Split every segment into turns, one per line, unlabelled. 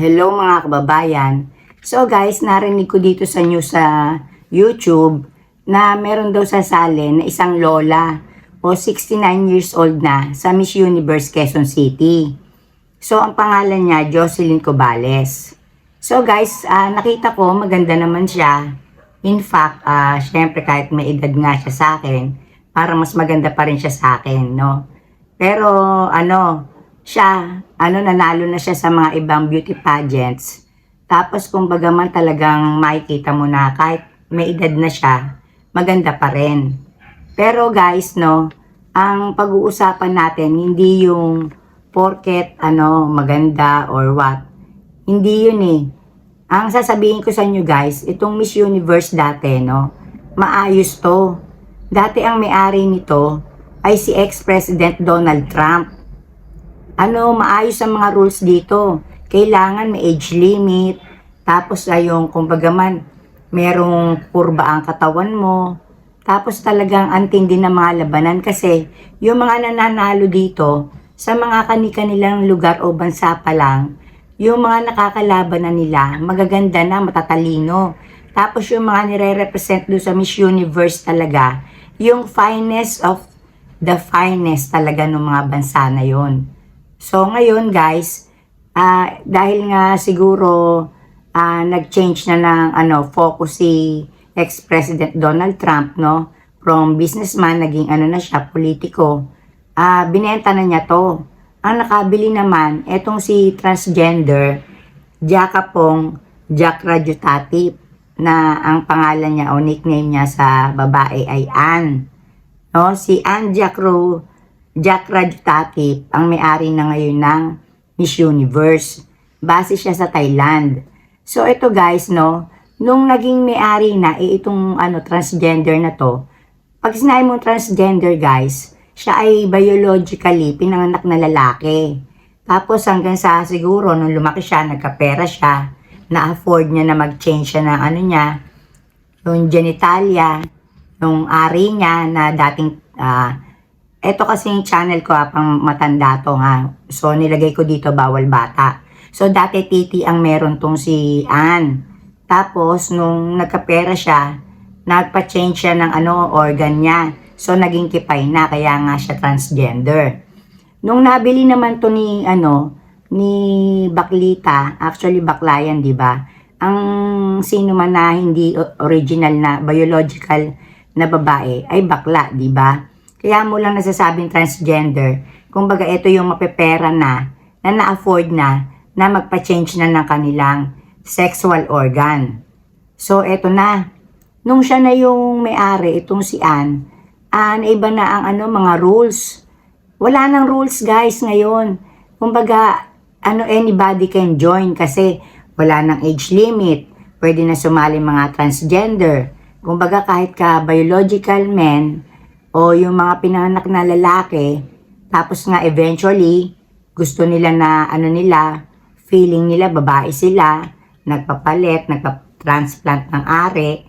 Hello mga kababayan. So guys, narinig ko dito sa news sa YouTube na meron daw sasalin na isang lola o 69 years old na sa Miss Universe Quezon City. So ang pangalan niya Jocelyn Cobales. So guys, ah, nakita ko maganda naman siya. In fact, ah, syempre kahit may edad nga siya sa akin, para mas maganda pa rin siya sa akin, no? Pero ano, siya, ano, nanalo na siya sa mga ibang beauty pageants. Tapos kung man talagang makikita mo na kahit may edad na siya, maganda pa rin. Pero guys, no, ang pag-uusapan natin, hindi yung porket, ano, maganda or what. Hindi yun eh. Ang sasabihin ko sa inyo guys, itong Miss Universe dati, no, maayos to. Dati ang may-ari nito ay si ex-president Donald Trump ano, maayos ang mga rules dito. Kailangan may age limit. Tapos ay yung, kumbaga man, merong kurba ang katawan mo. Tapos talagang antindi ng mga labanan kasi yung mga nananalo dito sa mga kani-kanilang lugar o bansa pa lang, yung mga nakakalaban na nila, magaganda na, matatalino. Tapos yung mga nire-represent doon sa Miss Universe talaga, yung finest of the finest talaga ng mga bansa na yon. So ngayon guys, ah dahil nga siguro ah nag-change na ng ano, focus si ex-president Donald Trump, no? From businessman, naging ano na siya, politiko. Ah binenta na niya to. Ang nakabili naman, etong si transgender, Jacapong Jack Rajutatip, na ang pangalan niya o nickname niya sa babae ay Ann. No, si Ann Jack Ro Jack Rajtatip ang may-ari na ngayon ng Miss Universe. Base siya sa Thailand. So ito guys, no, nung naging may-ari na eh, itong ano transgender na to, pag sinabi mo transgender guys, siya ay biologically pinanganak na lalaki. Tapos hanggang sa siguro nung lumaki siya, nagkapera siya, na-afford niya na mag-change siya ng ano niya, yung genitalia, yung ari niya na dating ah, ito kasi yung channel ko ha, pang matanda to ha. So, nilagay ko dito bawal bata. So, dati titi ang meron tong si Ann. Tapos, nung nagkapera siya, nagpa-change siya ng ano, organ niya. So, naging kipay na, kaya nga siya transgender. Nung nabili naman to ni, ano, ni Baklita, actually Baklayan, di ba? Ang sino man na hindi original na biological na babae ay bakla, di ba? Kaya mo lang nasasabing transgender. Kumbaga, ito yung mapepera na, na na-afford na, na magpa-change na ng kanilang sexual organ. So, eto na. Nung siya na yung may-ari, itong si Ann, ah, naiba na ang ano, mga rules. Wala nang rules, guys, ngayon. Kumbaga, ano, anybody can join kasi wala nang age limit. Pwede na sumali mga transgender. Kumbaga, kahit ka biological men, o yung mga pinanganak na lalaki, tapos nga eventually, gusto nila na ano nila, feeling nila babae sila, nagpapalit, nagpa-transplant ng ari,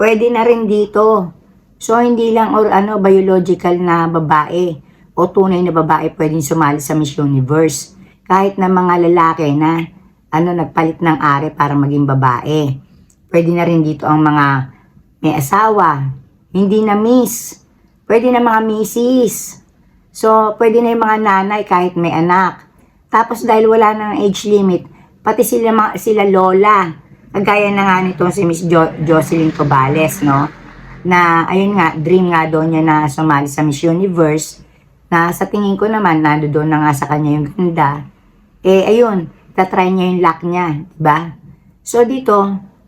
pwede na rin dito. So, hindi lang or ano, biological na babae o tunay na babae pwedeng sumali sa Miss Universe. Kahit na mga lalaki na ano, nagpalit ng ari para maging babae. Pwede na rin dito ang mga may asawa, hindi na miss, Pwede na mga misis. So, pwede na yung mga nanay kahit may anak. Tapos dahil wala nang age limit, pati sila, sila lola. Kagaya na nga nito si Miss jo- Jocelyn Cobales, no? Na, ayun nga, dream nga doon niya na sumali sa Miss Universe. Na sa tingin ko naman, nando na nga sa kanya yung ganda. Eh, ayun, tatry niya yung luck niya, di ba? So, dito,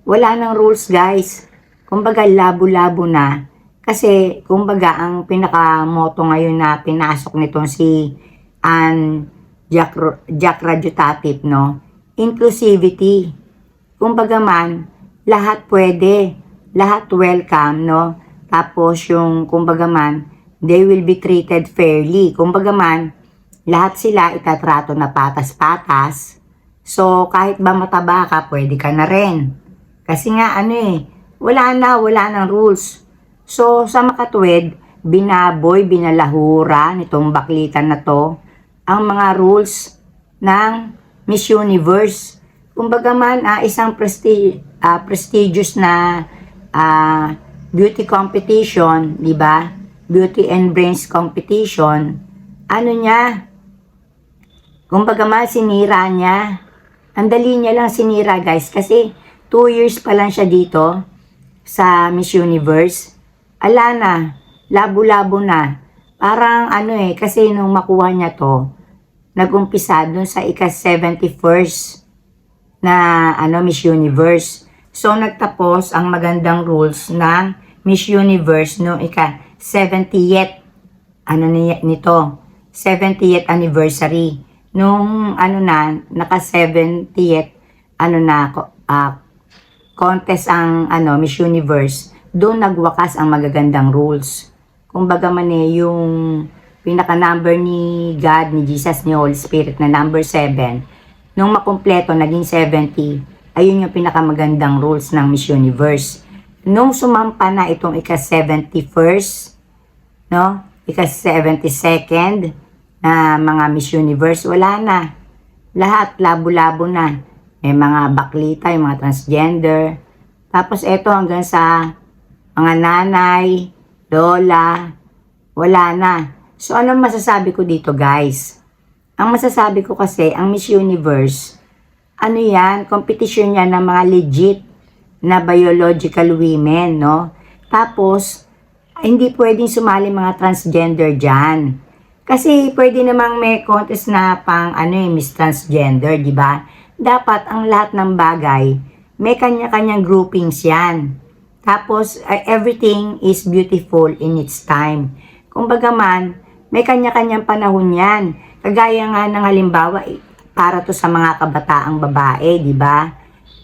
wala nang rules, guys. Kumbaga, labo-labo na. Kasi, kumbaga, ang pinaka-motto ngayon na pinasok nitong si Ann Jack, Jack Radiotatip, no? Inclusivity. Kumbaga man, lahat pwede. Lahat welcome, no? Tapos yung, kumbaga man, they will be treated fairly. Kumbaga man, lahat sila itatrato na patas-patas. So, kahit ba mataba ka, pwede ka na rin. Kasi nga, ano eh, wala na, wala nang rules. So, sa makatwid, binaboy, binalahura nitong baklitan na to ang mga rules ng Miss Universe. kumbaga man, ah, isang presti- ah, prestigious na ah, beauty competition, di ba? Beauty and brains competition. Ano niya? Kumbaga man, sinira niya. Ang dali niya lang sinira, guys. Kasi, two years pa lang siya dito sa Miss Universe. Ala na, labo-labo na. Parang ano eh, kasi nung makuha niya to, nag-umpisa dun sa ika-71st na ano, Miss Universe. So, nagtapos ang magandang rules ng Miss Universe no ika-70th ano ni- nito, 70th anniversary. Nung ano na, naka 70th ano na, ah, contest ang ano, Miss Universe, doon nagwakas ang magagandang rules. Kumbaga man eh, yung pinaka-number ni God, ni Jesus, ni Holy Spirit na number 7, nung makumpleto, naging 70, ayun yung pinakamagandang rules ng Miss Universe. Nung sumampa na itong ika-71st, no? Ika-72nd na mga Miss Universe, wala na. Lahat, labo-labo na. May mga baklita, yung mga transgender. Tapos eto hanggang sa mga nanay, lola, wala na. So, ano masasabi ko dito, guys? Ang masasabi ko kasi, ang Miss Universe, ano yan, competition yan ng mga legit na biological women, no? Tapos, hindi pwedeng sumali mga transgender dyan. Kasi pwede namang may contest na pang ano eh, Miss Transgender, di ba? Dapat ang lahat ng bagay, may kanya-kanyang groupings yan. Tapos, uh, everything is beautiful in its time. Kumbaga man, may kanya-kanyang panahon yan. Kagaya nga ng halimbawa, eh, para to sa mga kabataang babae, di ba?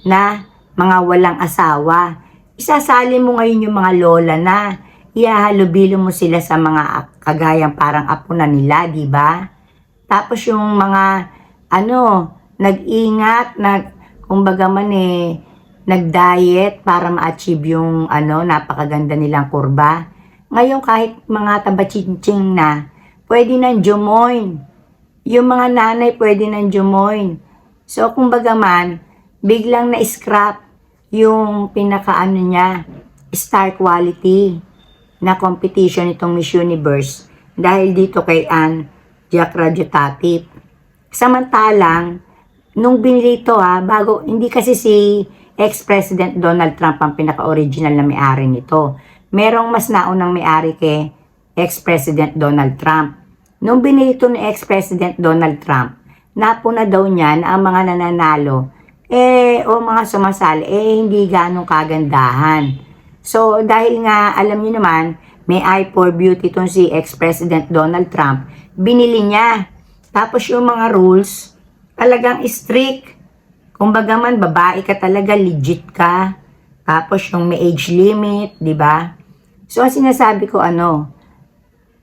Na mga walang asawa. Isasali mo ngayon yung mga lola na ihahalubilo mo sila sa mga kagayang parang apo na nila, di ba? Tapos yung mga ano, nag-ingat, nag kumbaga man eh nag-diet para ma-achieve yung ano, napakaganda nilang kurba. Ngayon kahit mga tabachiching na, pwede nang jumoin. Yung mga nanay pwede nang jumoin. So kumbaga man, biglang na-scrap yung pinakaano niya, star quality na competition itong Miss Universe dahil dito kay Anne Jack Radiotatip. Samantalang, nung binili ito ha, bago, hindi kasi si ex-president Donald Trump ang pinaka-original na may-ari nito. Merong mas naunang may-ari kay ex-president Donald Trump. Nung binili ni ex-president Donald Trump, napuna daw niyan ang mga nananalo, eh, o mga sumasali, eh, hindi ganong kagandahan. So, dahil nga, alam niyo naman, may eye for beauty itong si ex-president Donald Trump, binili niya. Tapos yung mga rules, talagang strict. Kumbaga man, babae ka talaga, legit ka. Tapos yung may age limit, di ba? So, ang sinasabi ko, ano,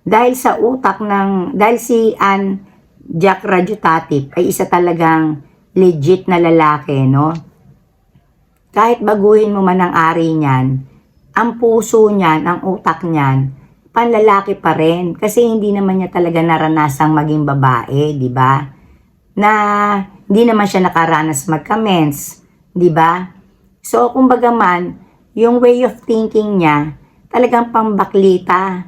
dahil sa utak ng, dahil si Ann Jack Radiotatip ay isa talagang legit na lalaki, no? Kahit baguhin mo man ang ari niyan, ang puso niyan, ang utak niyan, panlalaki pa rin. Kasi hindi naman niya talaga naranasang maging babae, di ba? Na hindi naman siya nakaranas magka-mens, di ba? So, kumbaga man, yung way of thinking niya, talagang pambaklita.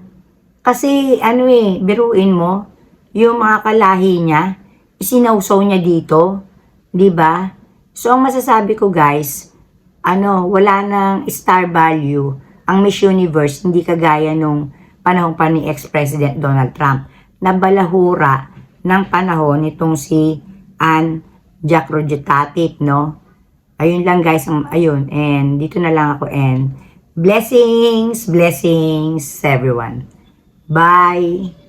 Kasi, ano eh, biruin mo, yung mga kalahi niya, isinausaw niya dito, di ba? So, ang masasabi ko guys, ano, wala nang star value ang Miss Universe, hindi kagaya nung panahon pa ni ex-president Donald Trump, na balahura ng panahon nitong si Ann Jack Rodgetatic, no? Ayun lang guys, ayun, and dito na lang ako, and blessings, blessings everyone. Bye!